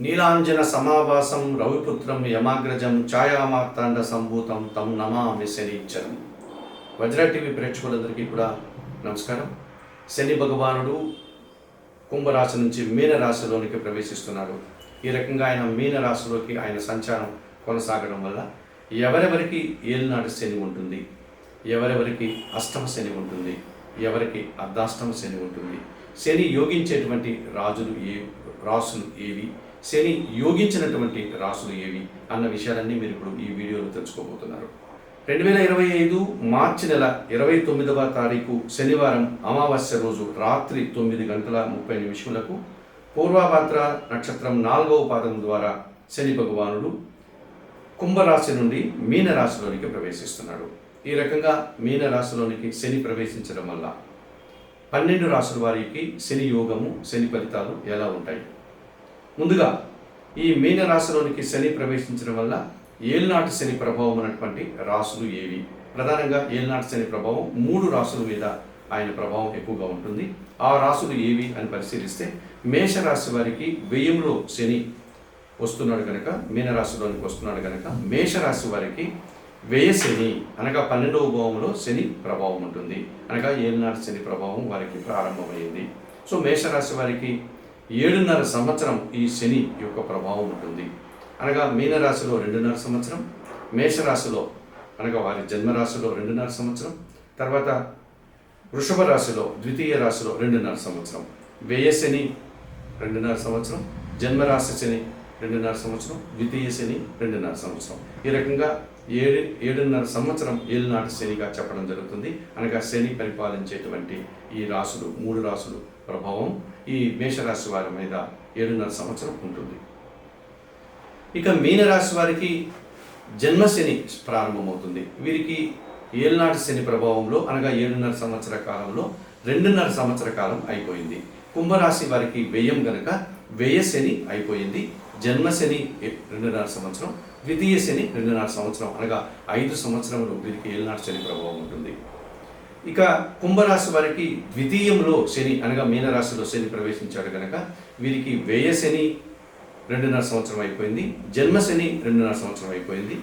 నీలాంజన సమావాసం రవిపుత్రం యమాగ్రజం ఛాయామార్తాండ సంభూతం తం నమామి శనిచ్చరం. వజ్ర టీవీ ప్రేక్షకులందరికీ కూడా నమస్కారం. శని భగవానుడు కుంభరాశి నుంచి మీనరాశిలోనికి ప్రవేశిస్తున్నాడు. ఈ రకంగా ఆయన మీనరాశిలోకి ఆయన సంచారం కొనసాగడం వల్ల ఎవరెవరికి ఏలినాడు శని ఉంటుంది? ఎవరెవరికి అష్టమ శని ఉంటుంది? ఎవరికి అర్ధాష్టమ శని ఉంటుంది? శని యోగించేటువంటి రాజులు ఏ రాసులు ఏవి? శని యోగించినటువంటి రాసులు ఏవి అన్న విషయాలన్నీ మీరు ఇప్పుడు ఈ వీడియోలో తెలుసుకోబోతున్నారు. రెండు వేల ఇరవై ఐదు మార్చి నెల ఇరవై తొమ్మిదవ తారీఖు శనివారం అమావాస్య రోజు రాత్రి తొమ్మిది గంటల ముప్పై నిమిషములకు పూర్వభాద్ర నక్షత్రం నాలుగవ పాదం ద్వారా శని భగవానుడు కుంభరాశి నుండి మీనరాశిలోనికి ప్రవేశిస్తున్నాడు. ఈ రకంగా మీనరాశిలోనికి శని ప్రవేశించడం వల్ల పన్నెండు రాశుల వారికి శని యోగము శని ఫలితాలు ఎలా ఉంటాయి? ముందుగా ఈ మీనరాశిలోనికి శని ప్రవేశించడం వల్ల ఏలినాటి శని ప్రభావం అన్నటువంటి రాసులు ఏవి? ప్రధానంగా ఏలినాటి శని ప్రభావం మూడు రాసుల మీద ఆయన ప్రభావం ఎక్కువగా ఉంటుంది. ఆ రాసులు ఏవి అని పరిశీలిస్తే మేషరాశి వారికి వ్యయంలో శని వస్తున్నాడు కనుక మీనరాశిలోనికి వస్తున్నాడు కనుక మేషరాశి వారికి వ్యయ శని అనగా పన్నెండవ భావంలో శని ప్రభావం ఉంటుంది. అనగా ఏలినాటి శని ప్రభావం వారికి ప్రారంభమైంది సో మేషరాశి వారికి ఏడున్నర సంవత్సరం ఈ శని యొక్క ప్రభావం ఉంటుంది. అనగా మీనరాశిలో రెండున్నర సంవత్సరం మేషరాశిలో అనగా వారి జన్మరాశిలో రెండున్నర సంవత్సరం తర్వాత వృషభ రాశిలో ద్వితీయ రాశిలో రెండున్నర సంవత్సరం. వ్యయ శని రెండున్నర సంవత్సరం జన్మరాశి శని రెండున్నర సంవత్సరం ద్వితీయ శని రెండున్నర సంవత్సరం. ఈ రకంగా ఏడు ఏడున్నర సంవత్సరం ఏలునాటి శనిగా చెప్పడం జరుగుతుంది. అనగా శని పరిపాలించేటువంటి ఈ రాసులు మూడు రాసులు ప్రభావం ఈ మేషరాశి వారి మీద ఏడున్నర సంవత్సరం ఉంటుంది. ఇక మీనరాశి వారికి జన్మశని ప్రారంభమవుతుంది. వీరికి ఏలునాటి శని ప్రభావంలో అనగా ఏడున్నర సంవత్సర కాలంలో రెండున్నర సంవత్సర కాలం అయిపోయింది. కుంభరాశి వారికి వ్యయం గనక వ్యయ శని అయిపోయింది జన్మశని రెండున్నర సంవత్సరం ద్వితీయ శని రెండున్నర సంవత్సరం అనగా ఐదు సంవత్సరములు వీరికి ఏళ్ళనాటి శని ప్రభావం ఉంటుంది. ఇక కుంభరాశి వారికి ద్వితీయంలో శని అనగా మీనరాశిలో శని ప్రవేశించాడు కనుక వీరికి వ్యయ శని రెండున్నర సంవత్సరం అయిపోయింది జన్మశని రెండున్నర సంవత్సరం అయిపోయింది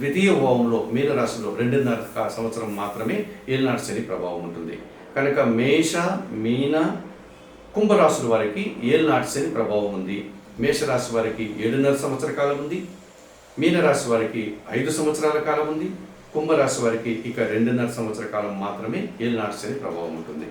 ద్వితీయ భావంలో మీనరాశిలో రెండున్నర సంవత్సరం మాత్రమే ఏలినాటి శని ప్రభావం ఉంటుంది. కనుక మేష మీన కుంభరాశుల వారికి ఏళ్ళనాటి శని ప్రభావం ఉంది. మేషరాశి వారికి ఏడున్నర సంవత్సర కాలం ఉంది. మీనరాశి వారికి ఐదు సంవత్సరాల కాలం ఉంది. కుంభరాశి వారికి ఇక రెండున్నర సంవత్సర కాలం మాత్రమే ఏళ్ళనాటి శని ప్రభావం ఉంటుంది.